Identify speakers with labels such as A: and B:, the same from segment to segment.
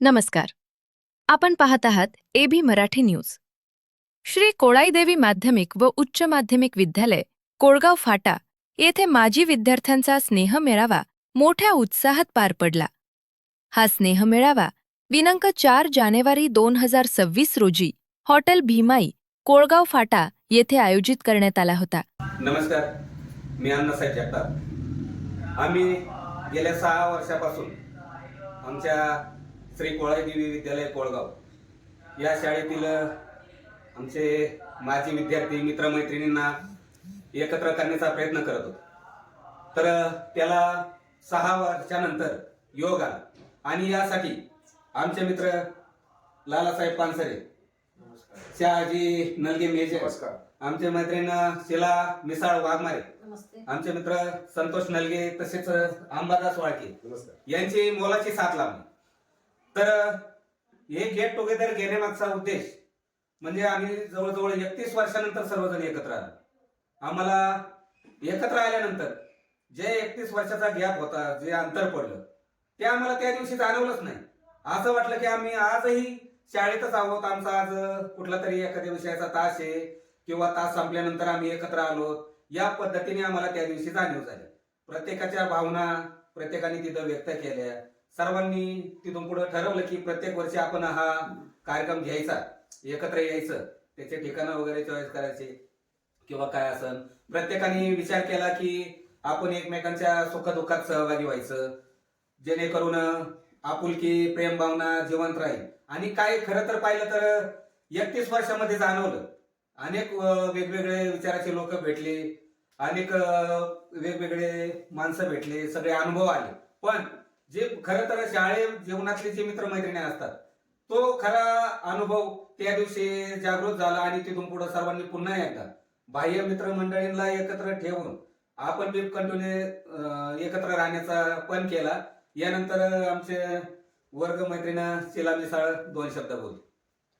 A: नमस्कार. आपण पाहत आहात एबी मराठी न्यूज. श्री कोळाईदेवी माध्यमिक व उच्च माध्यमिक विद्यालय कोळगाव फाटा येथे माजी विद्यार्थ्यांचा स्नेहमेळावा मोठ्या उत्साहात पार पडला. हा स्नेहमेळावा दिनांक चार जानेवारी दोन हजार सव्वीस रोजी हॉटेल भीमाई कोळगाव फाटा येथे आयोजित करण्यात आला होता.
B: नमस्कार मी अण्णासाहेब जगताप. आम्ही गेल्या सहा वर्षापासून आमच्या श्री कोळादेवी विद्यालय कोळगाव. या शाळेतील आमचे माजी विद्यार्थी मित्रमैत्रिणींना एकत्र करण्याचा प्रयत्न करत होतो. तर त्याला सहा वर्षानंतर योग आला. आणि यासाठी आमचे मित्र लालासाहेब पानसरे शहाजी नलगे मेजर
C: नमस्कार.
B: आमचे मैत्रीण शिला मिसाळ वाघमारे
D: नमस्ते.
B: आमचे मित्र संतोष नलगे तसेच अंबादास वाळके
C: नमस्कार.
B: यांची मोलाची साथ लाभली. तर हे गेट टुगेदर घेण्यामागचा उद्देश म्हणजे आम्ही जवळजवळ एकतीस वर्षानंतर सर्वजण एकत्र आलो. आम्हाला एकत्र आल्यानंतर जे एकतीस वर्षाचा गॅप होता जे अंतर पडलं ते आम्हाला त्या दिवशी जाणवलंच नाही. असं वाटलं की आम्ही आजही शाळेतच आहोत. आमचा आज कुठला तरी एखाद्या विषयाचा तास आहे किंवा तास संपल्यानंतर आम्ही एकत्र आलो. या पद्धतीने आम्हाला त्या दिवशी जाणीव झाली. प्रत्येकाच्या भावना प्रत्येकाने तिथं व्यक्त केल्या. सर्वांनी तिथून पुढे ठरवलं की प्रत्येक वर्षी आपण हा कार्यक्रम घ्यायचा एकत्र यायचं त्याचे ठिकाणं वगैरे चॉईस करायचे किंवा काय असन. प्रत्येकाने विचार केला की आपण एकमेकांच्या सुखदुःखात सहभागी व्हायचं जेणेकरून आपुलकी प्रेम भावना जिवंत राहील. आणि काय खरं तर पाहिलं तर एकतीस वर्षामध्ये जाणवलं. अनेक वेगवेगळे विचाराचे लोक भेटले अनेक वेगवेगळे माणसं भेटले सगळे अनुभव आले. पण जे खरं तर शाळे जीवनातले जे मित्रमैत्रिणी असतात तो खरा अनुभव त्या दिवशी जागृत झाला आणि तिथून पुढे सर्वांनी पुन्हा एकदा बाह्य मित्रमंडळींना एकत्र ठेवून आपण बी कंटिन्यू एकत्र राहण्याचा पण केला. यानंतर आमचे वर्ग मैत्रीण शिला मिसाळ दोन शब्द बोल.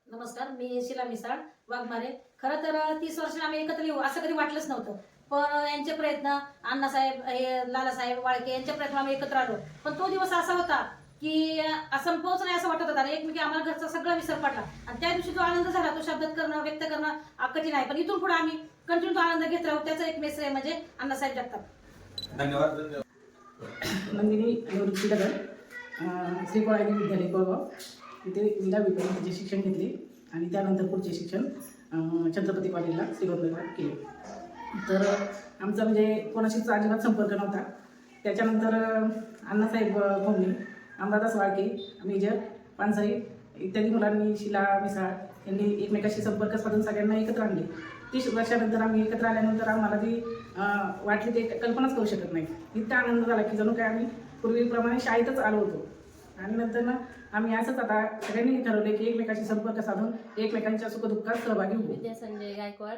D: नमस्कार मी शिला मिसाळ वाघमारे. खरं तर तीस वर्ष आम्ही एकत्र येऊ असं कधी वाटलंच नव्हतं. पण यांचे प्रयत्न अण्णासाहेब हे लालासाहेब वाळके यांच्या प्रयत्न आम्ही एकत्र आलो. पण तो दिवस असा होता की असं पोहोच नाही असं वाटत होता. एकमेकी आम्हाला घरचा सगळा विसर पडला. आणि त्या दिवशी जो आनंद झाला तो शब्दात करणं व्यक्त करणं कठीण आहे पण इथून पुढे आम्ही कंटिन्यू तो आनंद घेत राहू. त्याचा एक मेसेज आहे म्हणजे अण्णासाहेब जगताप
B: धन्यवाद
E: नंदिनी निवृत्ती श्री कोळाई विद्यालय कोळगाव. तिथे मी दहावीपर्यंत त्याचे शिक्षण घेतले आणि त्यानंतर पुढचे शिक्षण छत्रपती कॉलेजला श्रीगोंदला केले. तर आमचा म्हणजे कोणाशीच अजिबात संपर्क नव्हता. त्याच्यानंतर अण्णासाहेब अं, भोमणे अंबादास वाळके मेजर पानसरे इत्यादी मुलांनी शिला मिसाळ यांनी एकमेकाशी संपर्क साधून सगळ्यांना एकत्र आणले. तीस वर्षानंतर आम्ही एकत्र आल्यानंतर आम्हाला जी वाटली ते कल्पनाच करू शकत नाही. इतका आनंद झाला की जणू काय आम्ही पूर्वीप्रमाणे शाळेतच आलो होतो. आणि नंतर ना आम्ही असंच आता सगळ्यांनी ठरवले की एकमेकाशी संपर्क साधून एकमेकांच्या सुखदुःखात सहभागी होऊ.
F: विद्या संजय गायकवाड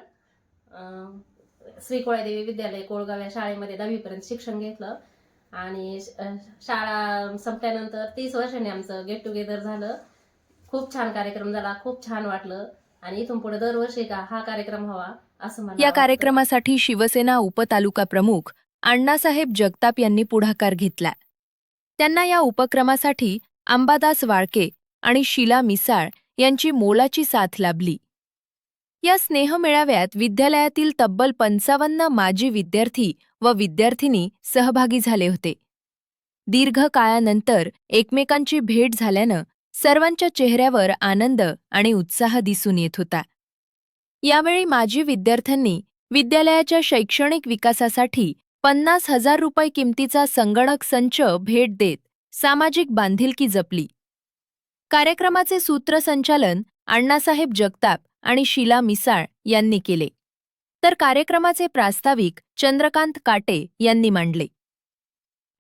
F: अं, श्री कोळ्यादेवी विद्यालय कोळगाव या शाळेमध्ये दहावीपर्यंत शिक्षण घेतलं. आणि शाळा संपल्यानंतर तीस वर्षांनी आमचं गेट टुगेदर झालं. खूप छान कार्यक्रम झाला खूप छान वाटलं. आणि इथून पुढे दरवर्षी का हा कार्यक्रम व्हावा असं मला
A: या. कार्यक्रमासाठी शिवसेना उपतालुका प्रमुख अण्णासाहेब जगताप यांनी पुढाकार घेतला. त्यांना या उपक्रमासाठी अंबादास वाळके आणि शीला मिसाळ यांची मोलाची साथ लाभली. या स्नेहमेळाव्यात विद्यालयातील तब्बल पंचावन्न माजी विद्यार्थी व विद्यार्थिनी सहभागी झाले होते. दीर्घ काळानंतर एकमेकांची भेट झाल्यानं सर्वांच्या चेहऱ्यावर आनंद आणि उत्साह दिसून येत होता. यावेळी माजी विद्यार्थ्यांनी विद्यालयाच्या शैक्षणिक विकासासाठी पन्नास हजार रुपये किमतीचा संगणक संच भेट देत सामाजिक बांधिलकी जपली. कार्यक्रमाचे सूत्रसंचालन अण्णासाहेब जगताप आणि शीला मिसाळ यांनी केले. तर कार्यक्रमाचे प्रास्ताविक चंद्रकांत काटे यांनी मांडले.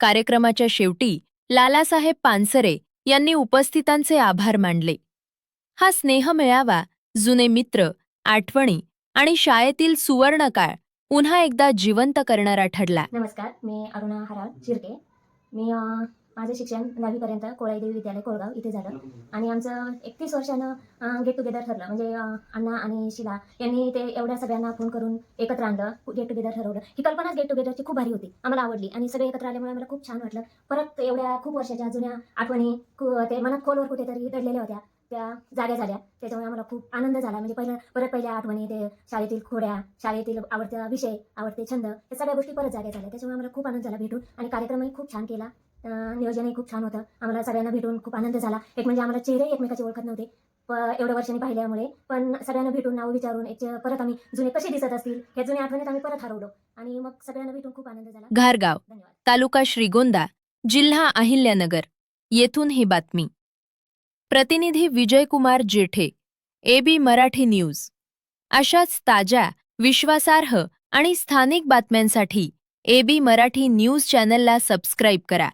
A: कार्यक्रमाच्या शेवटी लालासाहेब पानसरे यांनी उपस्थितांचे आभार मानले. हा स्नेह मेळावा जुने मित्र आठवणी आणि शाळेतील सुवर्णकाळ पुन्हा एकदा जिवंत करणारा ठरला.
G: नमस्कार मी अरुणा हराळ शिर्के मी
C: माझं शिक्षण दहावीपर्यंत कोळाईदेवी विद्यालय कोळगाव इथे झालं. आणि आमचं एकतीस वर्षानं गेट टुगेदर ठरलं. म्हणजे अण्णा आणि शिला यांनी ते एवढ्या सगळ्यांना फोन करून एकत्र आणलं गेट टुगेदर ठरवलं. ही कल्पनाच गेट टुगेदरची खूप भारी होती. आम्हाला आवडली. आणि सगळे एकत्र आल्यामुळे मला खूप छान वाटलं. परत एवढ्या खूप वर्षाच्या जुन्या आठवणी ते मनात खोलवर कुठेतरी दडलेल्या होत्या. त्या जाग्या झाल्या. त्याच्यामुळे आम्हाला खूप आनंद झाला. म्हणजे पहिलं परत पहिल्या आठवणी ते शाळेतील खोड्या शाळेतील आवडत्या विषय आवडते छंद या सगळ्या गोष्टी परत जाग्या झाल्या. त्याच्यामुळे आम्हाला खूप आनंद झाला भेटून. आणि कार्यक्रमही खूप छान केला. नियोजनही खूप छान होतं. आम्हाला सगळ्यांना भेटून खूप आनंद झाला. एक म्हणजे आम्हाला चेहरे एकमेकाचे ओळखत नव्हते. प एवढ्या वर्षांनी पाहिल्यामुळे. पण सगळ्यांना भेटून नाव विचारून एक परत आम्ही जुने कसे दिसत असतील हे जुने आठवणीत आम्ही परत हरवलो. आणि मग सगळ्यांना भेटून खूप आनंद झाला.
A: घारगाव तालुका श्रीगोंदा जिल्हा अहिल्यानगर. येथून ही बातमी. प्रतिनिधी विजयकुमार जेठे एबी मराठी न्यूज. अशाच ताज्या विश्वासार्ह आणि स्थानिक बातम्यांसाठी एबी मराठी न्यूज चॅनलला सबस्क्राईब करा.